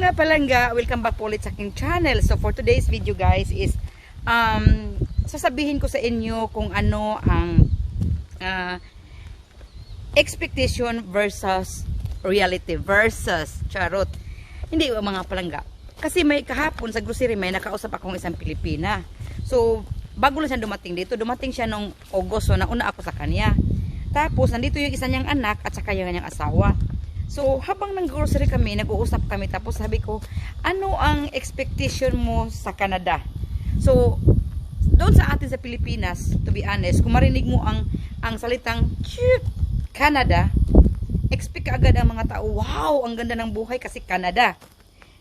mga palangga, welcome back po ulit sa aking channel. So for today's video guys is um, sasabihin ko sa inyo kung ano ang uh, expectation versus reality versus charot. Hindi mga palangga? Kasi may kahapon sa grocery may nakausap akong isang Pilipina. So bago lang siya dumating dito, dumating siya nung August so nauna ako sa kanya. Tapos nandito yung isa niyang anak at saka yung kanyang asawa. So, habang nang grocery kami, nag-uusap kami, tapos sabi ko, ano ang expectation mo sa Canada? So, doon sa atin sa Pilipinas, to be honest, kung marinig mo ang, ang salitang cute Canada, expect agad ang mga tao, wow, ang ganda ng buhay kasi Canada.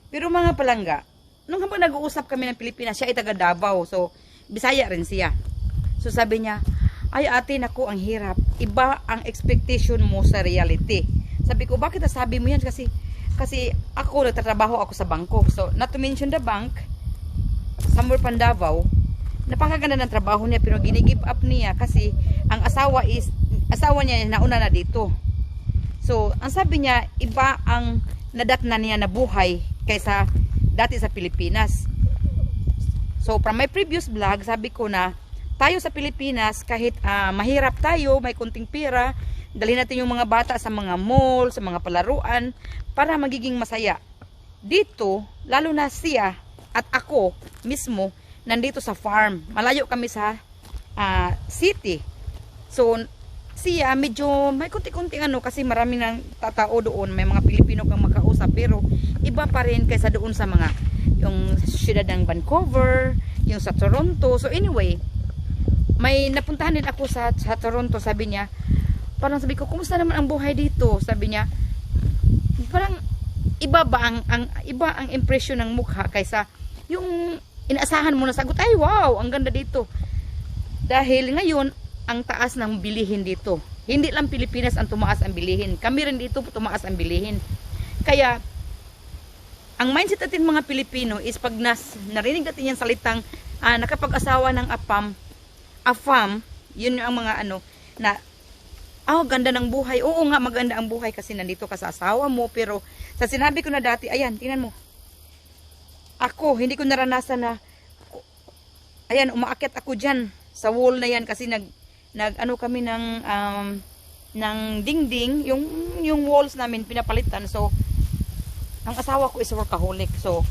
Pero mga palangga, nung habang nag-uusap kami ng Pilipinas, siya ay taga Davao, so, Bisaya rin siya. So, sabi niya, ay ate, naku, ang hirap. Iba ang expectation mo sa reality. Sabi ko, bakit nasabi mo yan? Kasi, kasi ako, nagtatrabaho ako sa bangko. So, not to mention the bank, somewhere pan Davao, napakaganda ng trabaho niya, pero ginigive up niya kasi ang asawa is, asawa niya nauna na dito. So, ang sabi niya, iba ang nadatna niya na buhay kaysa dati sa Pilipinas. So, from my previous vlog, sabi ko na, tayo sa Pilipinas, kahit ah, mahirap tayo, may kunting pera, dalhin natin yung mga bata sa mga mall, sa mga palaruan, para magiging masaya. Dito, lalo na siya at ako mismo, nandito sa farm. Malayo kami sa ah, city. So, siya medyo may kunti-kunti ano kasi marami nang tatao doon, may mga Pilipino kang makausap pero iba pa rin kaysa doon sa mga yung siyudad ng Vancouver, yung sa Toronto. So anyway, may napuntahan din ako sa, sa Toronto, sabi niya, parang sabi ko, kumusta naman ang buhay dito? Sabi niya, parang iba ba ang, ang iba ang impression ng mukha kaysa yung inaasahan mo na sagot, ay wow, ang ganda dito. Dahil ngayon, ang taas ng bilihin dito. Hindi lang Pilipinas ang tumaas ang bilihin. Kami rin dito tumaas ang bilihin. Kaya, ang mindset natin mga Pilipino is pag nas, narinig natin yung salitang ah, nakapag-asawa ng apam, afam, yun yung mga ano, na, oh, ganda ng buhay. Oo nga, maganda ang buhay kasi nandito ka sa asawa mo. Pero, sa sinabi ko na dati, ayan, tingnan mo. Ako, hindi ko naranasan na, ayan, umaakyat ako dyan sa wall na yan kasi nag, nag ano kami ng, um, ng dingding, yung, yung walls namin pinapalitan. So, ang asawa ko is workaholic. So,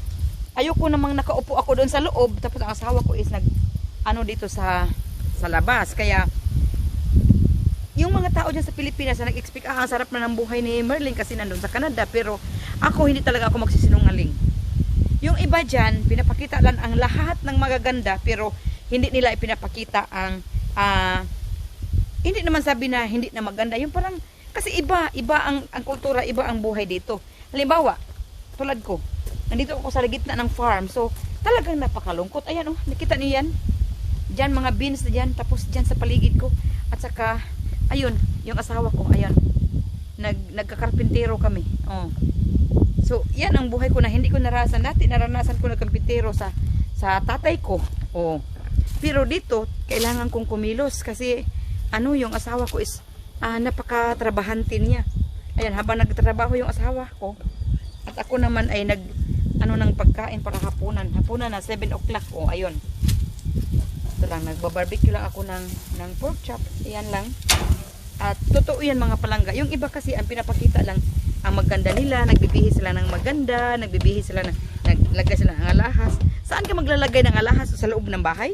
ayoko namang nakaupo ako doon sa loob. Tapos ang asawa ko is nag, ano dito sa, sa labas. Kaya, yung mga tao dyan sa Pilipinas na nag-expect, ah, ang sarap na ng buhay ni Merlin kasi nandun sa Canada. Pero, ako hindi talaga ako magsisinungaling. Yung iba dyan, pinapakita lang ang lahat ng magaganda, pero hindi nila ipinapakita ang, ah, hindi naman sabi na hindi na maganda. Yung parang, kasi iba, iba ang, ang kultura, iba ang buhay dito. Halimbawa, tulad ko, nandito ako sa gitna ng farm, so talagang napakalungkot. Ayan oh, nakita niyo yan? Diyan mga beans na dyan, tapos dyan sa paligid ko. At saka, ayun, yung asawa ko, ayun, nag, nagkakarpintero kami. Oh. So, yan ang buhay ko na hindi ko naranasan. Dati naranasan ko nagkarpintero sa, sa tatay ko. Oh. Pero dito, kailangan kong kumilos kasi ano yung asawa ko is ah, napakatrabahante niya. Ayan, habang nagtatrabaho yung asawa ko, at ako naman ay nag ano ng pagkain para hapunan. Hapunan na 7 o'clock. O, ayun. Ito lang, nagbabarbecue lang ako ng, ng pork chop. Ayan lang. Totoo yan mga palangga. Yung iba kasi ang pinapakita lang ang maganda nila, nagbibihis sila ng maganda, nagbibihis sila ng naglagay sila ng alahas. Saan ka maglalagay ng alahas sa loob ng bahay?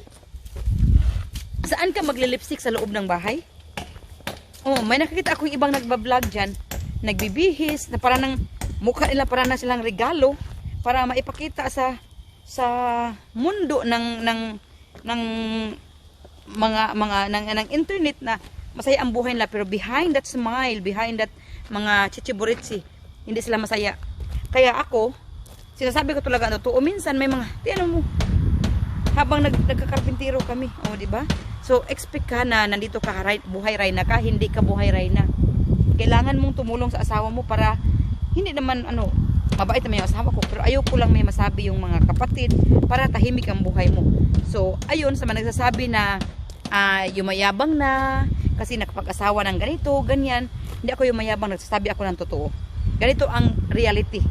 Saan ka maglilipstick sa loob ng bahay? Oh, may nakikita akong ibang nagba-vlog diyan, nagbibihis na para ng mukha nila para na silang regalo para maipakita sa sa mundo ng ng ng mga mga ng, ng internet na masaya ang buhay nila pero behind that smile, behind that mga chichiburitsi, hindi sila masaya. Kaya ako, sinasabi ko talaga ano, totoo minsan may mga, tiyan mo, habang nag, nagkakarpintero kami, oh, di ba? So, expect ka na nandito ka ray, buhay rayna ka, hindi ka buhay rayna. Kailangan mong tumulong sa asawa mo para hindi naman ano, mabait naman yung asawa ko, pero ayaw ko lang may masabi yung mga kapatid para tahimik ang buhay mo. So, ayun sa mga nagsasabi na ah, yumayabang na kasi nakapag-asawa ng ganito, ganyan. Hindi ako yumayabang, nagsasabi ako ng totoo. Ganito ang reality.